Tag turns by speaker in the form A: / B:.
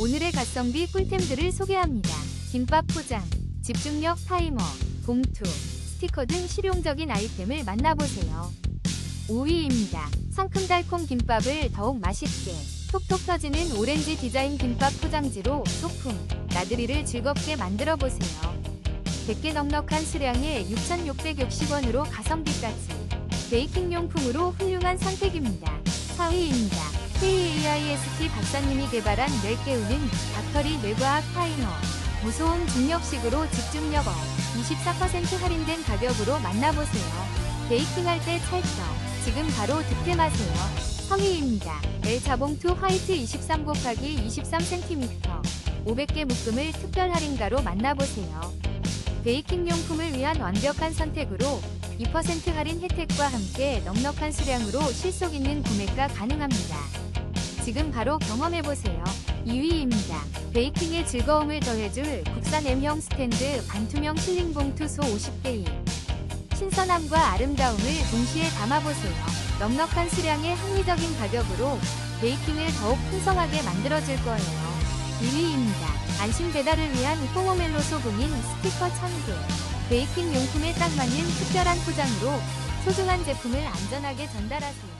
A: 오늘의 가성비 꿀템들을 소개합니다. 김밥 포장, 집중력 타이머, 봉투, 스티커 등 실용적인 아이템을 만나보세요. 5위입니다. 상큼달콤 김밥을 더욱 맛있게 톡톡 터지는 오렌지 디자인 김밥 포장지로 소품, 나들이를 즐겁게 만들어 보세요. 100개 넉넉한 수량에 6,660원으로 가성비까지 베이킹용품으로 훌륭한 선택입니다. 4위입니다. KAIST 박사님이 개발한 뇌 깨우는 닥터리 뇌과학 타이머 무소음 중력식으로 집중력 업 24% 할인된 가격으로 만나보세요. 베이킹할 때 찰떡 지금 바로 득템하세요. 3위입니다. 엘자봉투 화이트 23 곱하기 23cm 500개 묶음을 특별 할인가로 만나보세요. 베이킹 용품을 위한 완벽한 선택으로 2% 할인 혜택과 함께 넉넉한 수량으로 실속 있는 구매가 가능합니다. 지금 바로 경험해보세요. 2위입니다. 베이킹의 즐거움을 더해줄 국산 M형 스탠드 반투명 실링 봉투 소 50개 인 신선함과 아름다움을 동시에 담아보세요. 넉넉한 수량의 합리적인 가격으로 베이킹을 더욱 풍성하게 만들어줄 거예요. 1위입니다. 안심 배달을 위한 뽕오멜로 소금인 스티커 1000개. 베이킹 용품에 딱 맞는 특별한 포장으로 소중한 제품을 안전하게 전달하세요.